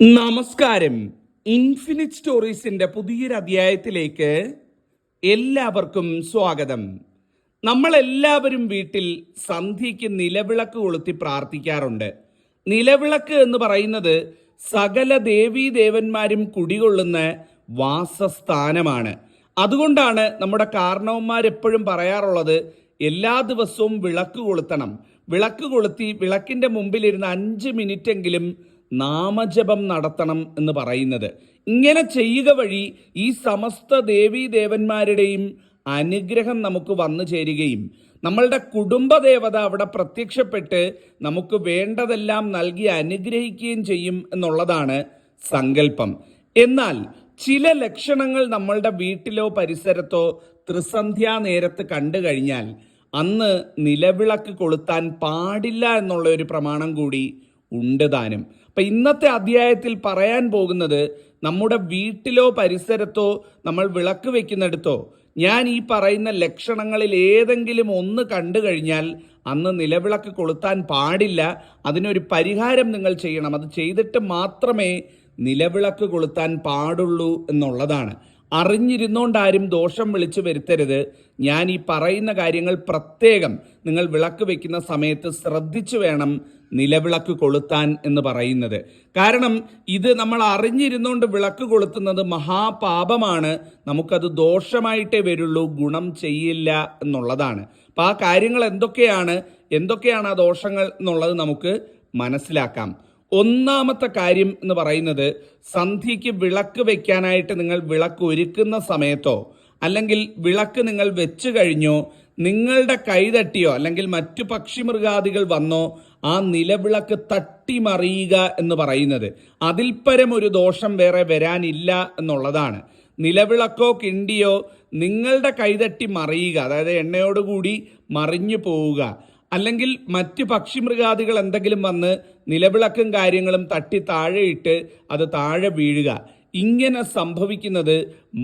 നമസ്കാരം. ഇൻഫിനിറ്റ് സ്റ്റോറീസിന്റെ പുതിയൊരു അധ്യായത്തിലേക്ക് എല്ലാവർക്കും സ്വാഗതം. നമ്മളെല്ലാവരും വീട്ടിൽ സന്ധ്യയ്ക്ക് നിലവിളക്ക് കൊളുത്തി പ്രാർത്ഥിക്കാറുണ്ട്. നിലവിളക്ക് എന്ന് പറയുന്നത് സകല ദേവീ ദേവന്മാരും കുടികൊള്ളുന്ന വാസസ്ഥാനമാണ്. അതുകൊണ്ടാണ് നമ്മുടെ കാരണവന്മാരെപ്പോഴും പറയാറുള്ളത് എല്ലാ ദിവസവും വിളക്ക് കൊളുത്തണം. വിളക്ക് കൊളുത്തി വിളക്കിന്റെ മുമ്പിലിരുന്ന് അഞ്ച് മിനിറ്റെങ്കിലും നാമജപം നടത്തണം എന്ന് പറയുന്നത്. ഇങ്ങനെ ചെയ്യുക വഴി ഈ സമസ്ത ദേവീ ദേവന്മാരുടെയും അനുഗ്രഹം നമുക്ക് വന്നു ചേരുകയും നമ്മളുടെ കുടുംബദേവത അവിടെ പ്രത്യക്ഷപ്പെട്ട് നമുക്ക് വേണ്ടതെല്ലാം നൽകി അനുഗ്രഹിക്കുകയും ചെയ്യും എന്നുള്ളതാണ് സങ്കല്പം. എന്നാൽ ചില ലക്ഷണങ്ങൾ നമ്മളുടെ വീട്ടിലോ പരിസരത്തോ ത്രിസന്ധ്യാ നേരത്ത് കണ്ടു കഴിഞ്ഞാൽ അന്ന് നിലവിളക്ക് കൊളുത്താൻ പാടില്ല എന്നുള്ള ഒരു പ്രമാണം കൂടി ഉണ്ട് താനും അപ്പൊ ഇന്നത്തെ അധ്യായത്തിൽ പറയാൻ പോകുന്നത് നമ്മുടെ വീട്ടിലോ പരിസരത്തോ നമ്മൾ വിളക്ക് വെക്കുന്നിടത്തോ ഞാൻ ഈ പറയുന്ന ലക്ഷണങ്ങളിൽ ഏതെങ്കിലും ഒന്ന് കണ്ടു കഴിഞ്ഞാൽ അന്ന് നിലവിളക്ക് കൊളുത്താൻ പാടില്ല. അതിനൊരു പരിഹാരം നിങ്ങൾ ചെയ്യണം. അത് ചെയ്തിട്ട് മാത്രമേ നിലവിളക്ക് കൊളുത്താൻ പാടുള്ളൂ എന്നുള്ളതാണ്. അറിഞ്ഞിരുന്നോണ്ട് ആരും ദോഷം വിളിച്ചു വരുത്തരുത്. ഞാൻ ഈ പറയുന്ന കാര്യങ്ങൾ പ്രത്യേകം നിങ്ങൾ വിളക്ക് വെക്കുന്ന സമയത്ത് ശ്രദ്ധിച്ചു വേണം നിലവിളക്ക് കൊളുത്താൻ എന്ന് പറയുന്നത്. കാരണം ഇത് നമ്മൾ അറിഞ്ഞിരുന്നുകൊണ്ട് വിളക്ക് കൊളുത്തുന്നത് മഹാപാപമാണ്. നമുക്കത് ദോഷമായിട്ടേ വരുള്ളൂ ഗുണം ചെയ്യില്ല എന്നുള്ളതാണ്. അപ്പം ആ കാര്യങ്ങൾ എന്തൊക്കെയാണ്? എന്തൊക്കെയാണ് ആ ദോഷങ്ങൾ എന്നുള്ളത് നമുക്ക് മനസ്സിലാക്കാം. ഒന്നാമത്തെ കാര്യം എന്ന് പറയുന്നത് സന്ധ്യയ്ക്ക് വിളക്ക് വെക്കാനായിട്ട് നിങ്ങൾ വിളക്ക് ഒരുക്കുന്ന സമയത്തോ അല്ലെങ്കിൽ വിളക്ക് നിങ്ങൾ വെച്ചു കഴിഞ്ഞോ നിങ്ങളുടെ കൈതട്ടിയോ അല്ലെങ്കിൽ മറ്റു പക്ഷിമൃഗാദികൾ വന്നോ ആ നിലവിളക്ക് തട്ടിമറിയുക എന്ന് പറയുന്നത്. അതിൽ പരം ഒരു ദോഷം വേറെ വരാനില്ല എന്നുള്ളതാണ്. നിലവിളക്കോ കിണ്ടിയോ നിങ്ങളുടെ കൈതട്ടി മറിയുക അതായത് എണ്ണയോടുകൂടി മറിഞ്ഞു പോവുക. അല്ലെങ്കിൽ മറ്റ് പക്ഷിമൃഗാദികൾ എന്തെങ്കിലും വന്ന് നിലവിളക്കും കാര്യങ്ങളും തട്ടി താഴെയിട്ട് അത് താഴെ വീഴുക. ഇങ്ങനെ സംഭവിക്കുന്നത്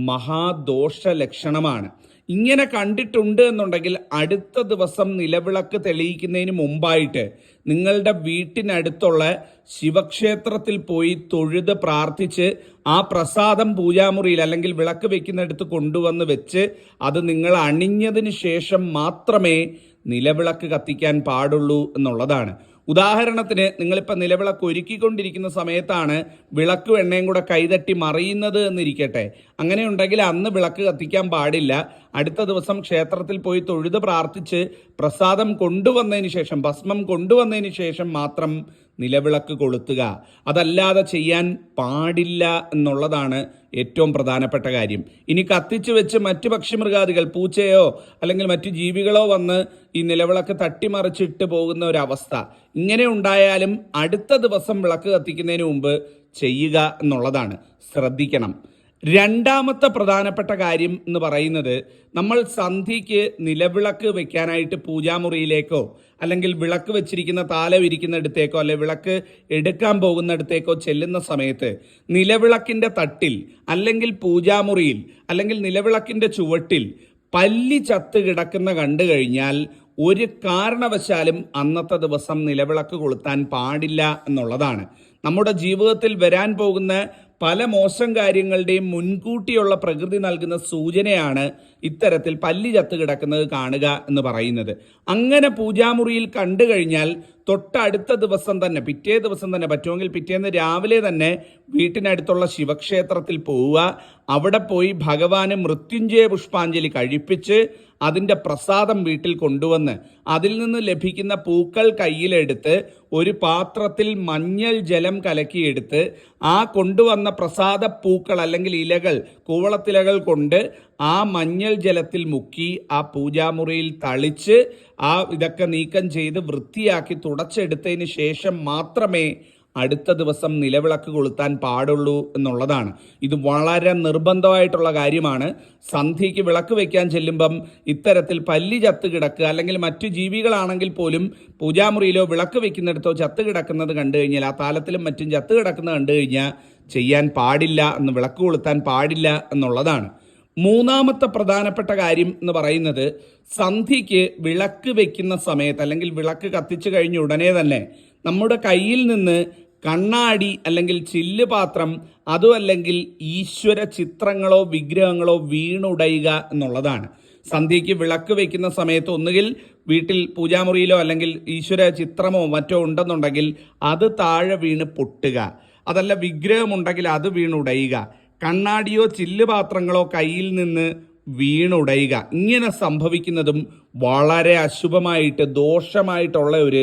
മഹാദോഷ ലക്ഷണമാണ് ഇങ്ങനെ കണ്ടിട്ടുണ്ട് എന്നുണ്ടെങ്കിൽ അടുത്ത ദിവസം നിലവിളക്ക് തെളിയിക്കുന്നതിന് മുമ്പായിട്ട് നിങ്ങളുടെ വീട്ടിനടുത്തുള്ള ശിവക്ഷേത്രത്തിൽ പോയി തൊഴുത് പ്രാർത്ഥിച്ച് ആ പ്രസാദം പൂജാമുറിയിൽ അല്ലെങ്കിൽ വിളക്ക് വെക്കുന്നിടത്ത് കൊണ്ടുവന്ന് വെച്ച് അത് നിങ്ങൾ അണിഞ്ഞതിന് ശേഷം മാത്രമേ നിലവിളക്ക് കത്തിക്കാൻ പാടുള്ളൂ എന്നുള്ളതാണ്. ഉദാഹരണത്തിന് നിങ്ങളിപ്പോൾ നിലവിളക്ക് ഒരുക്കിക്കൊണ്ടിരിക്കുന്ന സമയത്താണ് വിളക്ക് എണ്ണയും കൂടെ കൈതട്ടി മറിയുന്നത് എന്നിരിക്കട്ടെ. അങ്ങനെയുണ്ടെങ്കിൽ അന്ന് വിളക്ക് കത്തിക്കാൻ പാടില്ല. അടുത്ത ദിവസം ക്ഷേത്രത്തിൽ പോയി തൊഴുത് പ്രാർത്ഥിച്ച് പ്രസാദം കൊണ്ടുവന്നതിന് ശേഷം ഭസ്മം കൊണ്ടുവന്നതിന് ശേഷം മാത്രം നിലവിളക്ക് കൊളുത്തുക. അതല്ലാതെ ചെയ്യാൻ പാടില്ല എന്നുള്ളതാണ് ഏറ്റവും പ്രധാനപ്പെട്ട കാര്യം. ഇനി കത്തിച്ചു വെച്ച് മറ്റു പക്ഷിമൃഗാദികൾ പൂച്ചയോ അല്ലെങ്കിൽ മറ്റു ജീവികളോ വന്ന് ഈ നിലവിളക്ക് തട്ടിമറിച്ചിട്ട് പോകുന്ന ഒരവസ്ഥ. ഇങ്ങനെ ഉണ്ടായാലും അടുത്ത ദിവസം വിളക്ക് കത്തിക്കുന്നതിന് മുമ്പ് ചെയ്യുക എന്നുള്ളതാണ്. ശ്രദ്ധിക്കണം. രണ്ടാമത്തെ പ്രധാനപ്പെട്ട കാര്യം എന്ന് പറയുന്നത് നമ്മൾ സന്ധിക്ക് നിലവിളക്ക് വെക്കാനായിട്ട് പൂജാമുറിയിലേക്കോ അല്ലെങ്കിൽ വിളക്ക് വെച്ചിരിക്കുന്ന താലം ഇരിക്കുന്നിടത്തേക്കോ അല്ലെ വിളക്ക് എടുക്കാൻ പോകുന്നിടത്തേക്കോ ചെല്ലുന്ന സമയത്ത് നിലവിളക്കിന്റെ തട്ടിൽ അല്ലെങ്കിൽ പൂജാമുറിയിൽ അല്ലെങ്കിൽ നിലവിളക്കിന്റെ ചുവട്ടിൽ പല്ലി ചത്ത് കിടക്കുന്ന കണ്ടു കഴിഞ്ഞാൽ ഒരു കാരണവശാലും അന്നത്തെ ദിവസം നിലവിളക്ക് കൊളുത്താൻ പാടില്ല എന്നുള്ളതാണ്. നമ്മുടെ ജീവിതത്തിൽ വരാൻ പോകുന്ന പല മോശം കാര്യങ്ങളുടെയും മുൻകൂട്ടിയുള്ള പ്രകൃതി നൽകുന്ന സൂചനയാണ് ഇത്തരത്തിൽ പല്ലി ചത്ത് കിടക്കുന്നത് കാണുക എന്ന് പറയുന്നത്. അങ്ങനെ പൂജാമുറിയിൽ കണ്ടു കഴിഞ്ഞാൽ തൊട്ടടുത്ത ദിവസം തന്നെ പിറ്റേ ദിവസം തന്നെ പറ്റുമെങ്കിൽ പിറ്റേന്ന് രാവിലെ തന്നെ വീട്ടിനടുത്തുള്ള ശിവക്ഷേത്രത്തിൽ പോവുക. അവിടെ പോയി ഭഗവാന് മൃത്യുഞ്ജയ പുഷ്പാഞ്ജലി കഴിപ്പിച്ച് അതിന്റെ പ്രസാദം വീട്ടിൽ കൊണ്ടുവന്ന് അതിൽ നിന്ന് ലഭിക്കുന്ന പൂക്കൾ കയ്യിലെടുത്ത് ഒരു പാത്രത്തിൽ മഞ്ഞൾ ജലം കലക്കിയെടുത്ത് ആ കൊണ്ടുവന്ന പ്രസാദ പൂക്കൾ അല്ലെങ്കിൽ ഇലകൾ കൂവളത്തിലകൾ കൊണ്ട് ആ മഞ്ഞൾ ജലത്തിൽ മുക്കി ആ പൂജാമുറിയിൽ തളിച്ച് ആ ഇതൊക്കെ നീക്കം ചെയ്ത് വൃത്തിയാക്കി തുടച്ചെടുത്തതിന് ശേഷം മാത്രമേ അടുത്ത ദിവസം നിലവിളക്ക് കൊളുത്താൻ പാടുള്ളൂ എന്നുള്ളതാണ്. ഇത് വളരെ നിർബന്ധമായിട്ടുള്ള കാര്യമാണ്. സന്ധ്യയ്ക്ക് വിളക്ക് വെക്കാൻ ചെല്ലുമ്പം ഇത്തരത്തിൽ പല്ലി ചത്ത് കിടക്കുക അല്ലെങ്കിൽ മറ്റു ജീവികളാണെങ്കിൽ പോലും പൂജാമുറിയിലോ വിളക്ക് വെക്കുന്നിടത്തോ ചത്ത് കിടക്കുന്നത് കണ്ടു കഴിഞ്ഞാൽ ആ താലത്തിലും മറ്റും ചത്ത് കിടക്കുന്നത് കണ്ടു കഴിഞ്ഞാൽ ചെയ്യാൻ പാടില്ല എന്ന് വിളക്ക് കൊളുത്താൻ പാടില്ല എന്നുള്ളതാണ്. മൂന്നാമത്തെ പ്രധാനപ്പെട്ട കാര്യം എന്ന് പറയുന്നത് സന്ധ്യയ്ക്ക് വിളക്ക് വെക്കുന്ന സമയത്ത് അല്ലെങ്കിൽ വിളക്ക് കത്തിച്ചു കഴിഞ്ഞ ഉടനെ തന്നെ നമ്മുടെ കയ്യിൽ നിന്ന് കണ്ണാടി അല്ലെങ്കിൽ ചില്ല് പാത്രം അതും അല്ലെങ്കിൽ ഈശ്വര ചിത്രങ്ങളോ വിഗ്രഹങ്ങളോ വീണുടയുക എന്നുള്ളതാണ്. സന്ധ്യയ്ക്ക് വിളക്ക് വെക്കുന്ന സമയത്ത് ഒന്നുകിൽ വീട്ടിൽ പൂജാമുറിയിലോ അല്ലെങ്കിൽ ഈശ്വര ചിത്രമോ മറ്റോ ഉണ്ടെന്നുണ്ടെങ്കിൽ അത് താഴെ വീണ് പൊട്ടുക. അതല്ല വിഗ്രഹമുണ്ടെങ്കിൽ അത് വീണുടയുക. കണ്ണാടിയോ ചില്ലുപാത്രങ്ങളോ കയ്യിൽ നിന്ന് വീണുടയുക. ഇങ്ങനെ സംഭവിക്കുന്നതും വളരെ അശുഭമായിട്ട് ദോഷമായിട്ടുള്ള ഒരു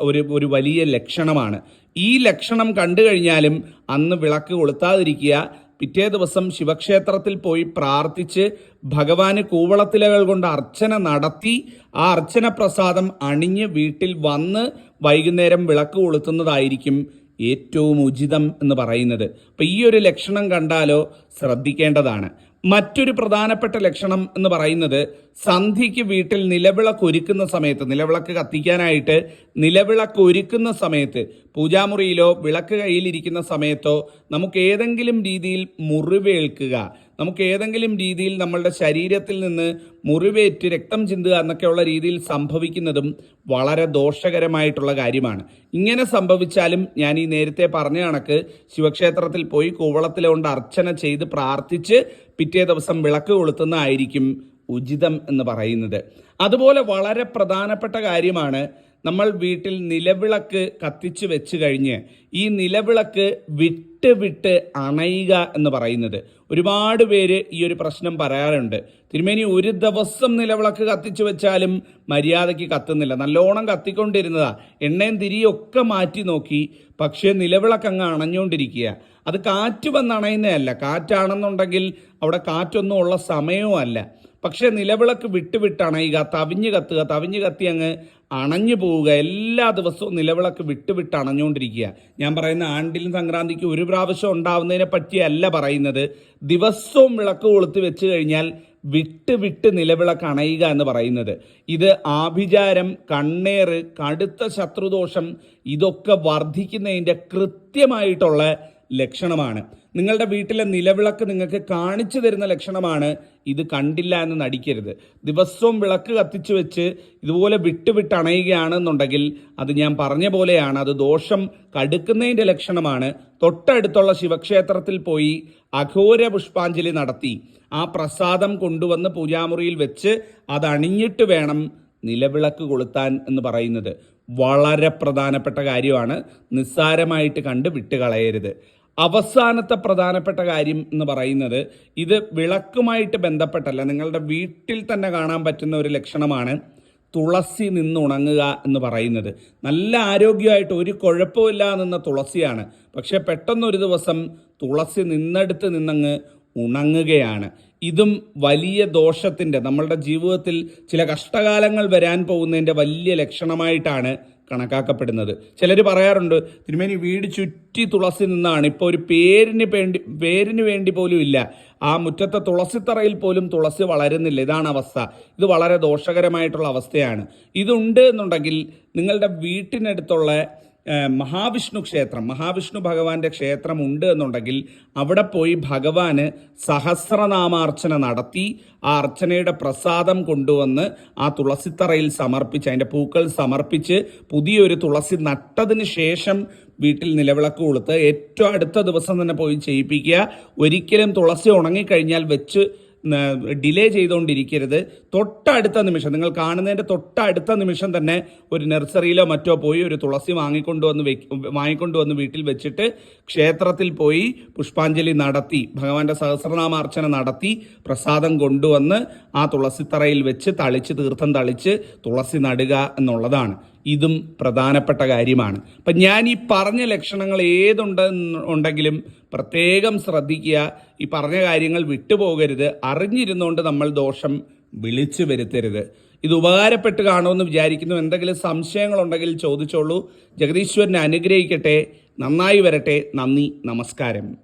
ഒരു ഒരു വലിയ ലക്ഷണമാണ്. ഈ ലക്ഷണം കണ്ടു കഴിഞ്ഞാലും അന്ന് വിളക്ക് കൊളുത്താതിരിക്കുക പിറ്റേ ദിവസം ശിവക്ഷേത്രത്തിൽ പോയി പ്രാർത്ഥിച്ച് ഭഗവാന് കൂവളത്തിലകൾ കൊണ്ട് അർച്ചന നടത്തി ആ അർച്ചന പ്രസാദം അണിഞ്ഞ് വീട്ടിൽ വന്ന് വൈകുന്നേരം വിളക്ക് കൊളുത്തുന്നതായിരിക്കും ഏറ്റവും ഉചിതം എന്ന് പറയുന്നത്. അപ്പൊ ഈ ഒരു ലക്ഷണം കണ്ടാലോ ശ്രദ്ധിക്കേണ്ടതാണ്. മറ്റൊരു പ്രധാനപ്പെട്ട ലക്ഷണം എന്ന് പറയുന്നത് സന്ധ്യയ്ക്ക് വീട്ടിൽ നിലവിളക്ക് ഒരുക്കുന്ന സമയത്ത് നിലവിളക്ക് കത്തിക്കാനായിട്ട് നിലവിളക്ക് ഒരുക്കുന്ന സമയത്ത് പൂജാമുറിയിലോ വിളക്ക് കയ്യിലിരിക്കുന്ന സമയത്തോ നമുക്ക് ഏതെങ്കിലും രീതിയിൽ മുറിവേൽക്കുക നമുക്ക് ഏതെങ്കിലും രീതിയിൽ നമ്മളുടെ ശരീരത്തിൽ നിന്ന് മുറിവേറ്റ് രക്തം ചിന്തുക എന്നൊക്കെയുള്ള രീതിയിൽ സംഭവിക്കുന്നതും വളരെ ദോഷകരമായിട്ടുള്ള കാര്യമാണ്. ഇങ്ങനെ സംഭവിച്ചാലും ഞാൻ ഈ നേരത്തെ പറഞ്ഞ കണക്ക് ശിവക്ഷേത്രത്തിൽ പോയി കൂവളത്തിലെ കൊണ്ട് അർച്ചന ചെയ്ത് പ്രാർത്ഥിച്ച് പിറ്റേ ദിവസം വിളക്ക് കൊളുത്തുന്നതായിരിക്കും ഉചിതം എന്ന് പറയുന്നത്. അതുപോലെ വളരെ പ്രധാനപ്പെട്ട കാര്യമാണ് നമ്മൾ വീട്ടിൽ നിലവിളക്ക് കത്തിച്ചു വെച്ച് കഴിഞ്ഞ് ഈ നിലവിളക്ക് വിട്ട് വിട്ട് അണയുക എന്ന് പറയുന്നത്. ഒരുപാട് പേര് ഈ ഒരു പ്രശ്നം പറയാറുണ്ട്. തിരുമേനി ഒരു ദിവസം നിലവിളക്ക് കത്തിച്ചു വെച്ചാലും മര്യാദയ്ക്ക് കത്തുന്നില്ല. നല്ലോണം കത്തിക്കൊണ്ടിരുന്നതാ. എണ്ണയും തിരിയൊക്കെ മാറ്റി നോക്കി. പക്ഷേ നിലവിളക്ക് അങ്ങ് അണഞ്ഞുകൊണ്ടിരിക്കുക അത് കാറ്റ് വന്ന് അണയുന്നതല്ല കാറ്റാണെന്നുണ്ടെങ്കിൽ അവിടെ കാറ്റൊന്നും ഉള്ള സമയവും അല്ല. പക്ഷേ നിലവിളക്ക് വിട്ടുവിട്ടാണ് ഈ തവിഞ്ഞ് കത്തുക തവിഞ്ഞ് കത്തി അങ്ങ് അണഞ്ഞു പോവുക. എല്ലാ ദിവസവും നിലവിളക്ക് വിട്ടുവിട്ട് വിട്ട് അണഞ്ഞുകൊണ്ടിരിക്കുക. ഞാൻ പറയുന്ന ആണ്ടിലും സംക്രാന്തിക്ക് ഒരു പ്രാവശ്യം ഉണ്ടാവുന്നതിനെ പറ്റിയല്ല പറയുന്നത്. ദിവസവും വിളക്ക് കൊളുത്തി വെച്ച് കഴിഞ്ഞാൽ വിട്ട് വിട്ട് നിലവിളക്ക് അണയുക എന്ന് പറയുന്നത്. ഇത് ആഭിചാരം കണ്ണേറ് കടുത്ത ശത്രുദോഷം ഇതൊക്കെ വർദ്ധിക്കുന്നതിന്റെ കൃത്യമായിട്ടുള്ള ലക്ഷണമാണ്. നിങ്ങളുടെ വീട്ടിലെ നിലവിളക്ക് നിങ്ങൾക്ക് കാണിച്ചു തരുന്ന ലക്ഷണമാണ് ഇത് കണ്ടില്ല എന്ന് നടിക്കരുത്. ദിവസവും വിളക്ക് കത്തിച്ചു വെച്ച് ഇതുപോലെ വിട്ടുവിട്ട് അണയുകയാണെന്നുണ്ടെങ്കിൽ അത് ഞാൻ പറഞ്ഞ പോലെയാണ്. അത് ദോഷം കടുക്കുന്നതിന്റെ ലക്ഷണമാണ്. തൊട്ടടുത്തുള്ള ശിവക്ഷേത്രത്തിൽ പോയി അഘോര പുഷ്പാഞ്ജലി നടത്തി. ആ പ്രസാദം കൊണ്ടുവന്ന് പൂജാമുറിയിൽ വെച്ച് അത് അണിഞ്ഞിട്ട് വേണം നിലവിളക്ക് കൊളുത്താൻ എന്ന് പറയുന്നത്. വളരെ പ്രധാനപ്പെട്ട കാര്യമാണ്. നിസ്സാരമായിട്ട് കണ്ട് വിട്ടുകളയരുത്. അവസാനത്തെ പ്രധാനപ്പെട്ട കാര്യം എന്ന് പറയുന്നത് ഇത് വിളക്കുമായിട്ട് ബന്ധപ്പെട്ടല്ല. നിങ്ങളുടെ വീട്ടിൽ തന്നെ കാണാൻ പറ്റുന്ന ഒരു ലക്ഷണമാണ് തുളസി നിന്നുണങ്ങുക എന്ന് പറയുന്നത്. നല്ല ആരോഗ്യമായിട്ട് ഒരു കുഴപ്പമില്ല നിന്ന തുളസിയാണ്. പക്ഷെ പെട്ടെന്നൊരു ദിവസം തുളസി നിന്നെടുത്ത് നിന്നങ്ങ് ഉണങ്ങുകയാണ്. ഇതും വലിയ ദോഷത്തിന്റെ നമ്മളുടെ ജീവിതത്തിൽ ചില കഷ്ടകാലങ്ങൾ വരാൻ പോകുന്നതിന്റെ വലിയ ലക്ഷണമായിട്ടാണ് കണക്കാക്കപ്പെടുന്നത്. ചിലർ പറയാറുണ്ട് തിരുമേനി വീട് ചുറ്റി തുളസി നിന്നാണ്. ഇപ്പോൾ ഒരു പേരിന് വേണ്ടി പേരിന് വേണ്ടി പോലും ഇല്ല. ആ മുറ്റത്തെ തുളസിത്തറയിൽ പോലും തുളസി വളരുന്നില്ല. ഇതാണ് അവസ്ഥ. ഇത് വളരെ ദോഷകരമായിട്ടുള്ള അവസ്ഥയാണ്. ഇതുണ്ട് എന്നുണ്ടെങ്കിൽ നിങ്ങളുടെ വീട്ടിനടുത്തുള്ള മഹാവിഷ്ണു ക്ഷേത്രം മഹാവിഷ്ണു ഭഗവാന്റെ ക്ഷേത്രം ഉണ്ട് എന്നുണ്ടെങ്കിൽ അവിടെ പോയി ഭഗവാന് സഹസ്രനാമാർച്ചന നടത്തി ആ അർച്ചനയുടെ പ്രസാദം കൊണ്ടുവന്ന് ആ തുളസിത്തറയിൽ സമർപ്പിച്ച് അതിന്റെ പൂക്കൾ സമർപ്പിച്ച് പുതിയൊരു തുളസി നട്ടതിന് ശേഷം വീട്ടിൽ നിലവിളക്ക് കൊളുത്ത് ഏറ്റവും അടുത്ത ദിവസം തന്നെ പോയി ചെയ്യിപ്പിക്കുക. ഒരിക്കലും തുളസി ഉണങ്ങിക്കഴിഞ്ഞാൽ വെച്ച് ഡിലേ ചെയ്തുകൊണ്ടിരിക്കരുത്. തൊട്ടടുത്ത നിമിഷം നിങ്ങൾ കാണുന്നതിന്റെ തൊട്ടടുത്ത നിമിഷം തന്നെ ഒരു നഴ്സറിയിലോ മറ്റോ പോയി ഒരു തുളസി വാങ്ങിക്കൊണ്ടുവന്ന് വെ വാങ്ങിക്കൊണ്ടുവന്ന് വീട്ടിൽ വെച്ചിട്ട് ക്ഷേത്രത്തിൽ പോയി പുഷ്പാഞ്ജലി നടത്തി ഭഗവാന്റെ സഹസ്രനാമാർച്ചന നടത്തി പ്രസാദം കൊണ്ടുവന്ന് ആ തുളസിത്തറയിൽ വെച്ച് തളിച്ച് തീർത്ഥം തളിച്ച് തുളസി നടുക എന്നുള്ളതാണ്. ഇതും പ്രധാനപ്പെട്ട കാര്യമാണ്. അപ്പം ഞാൻ ഈ പറഞ്ഞ ലക്ഷണങ്ങൾ ഏതുണ്ട് ഉണ്ടെങ്കിലും പ്രത്യേകം ശ്രദ്ധിക്കുക. ഈ പറഞ്ഞ കാര്യങ്ങൾ വിട്ടുപോകരുത്. അറിഞ്ഞിരുന്നുകൊണ്ട് നമ്മൾ ദോഷം വിളിച്ചു വരുത്തരുത്. ഇത് ഉപകാരപ്പെട്ട് കാണുമെന്ന് വിചാരിക്കുന്നു. എന്തെങ്കിലും സംശയങ്ങളുണ്ടെങ്കിൽ ചോദിച്ചോളൂ. ജഗദീശ്വരനെ അനുഗ്രഹിക്കട്ടെ. നന്നായി വരട്ടെ. നന്ദി. നമസ്കാരം.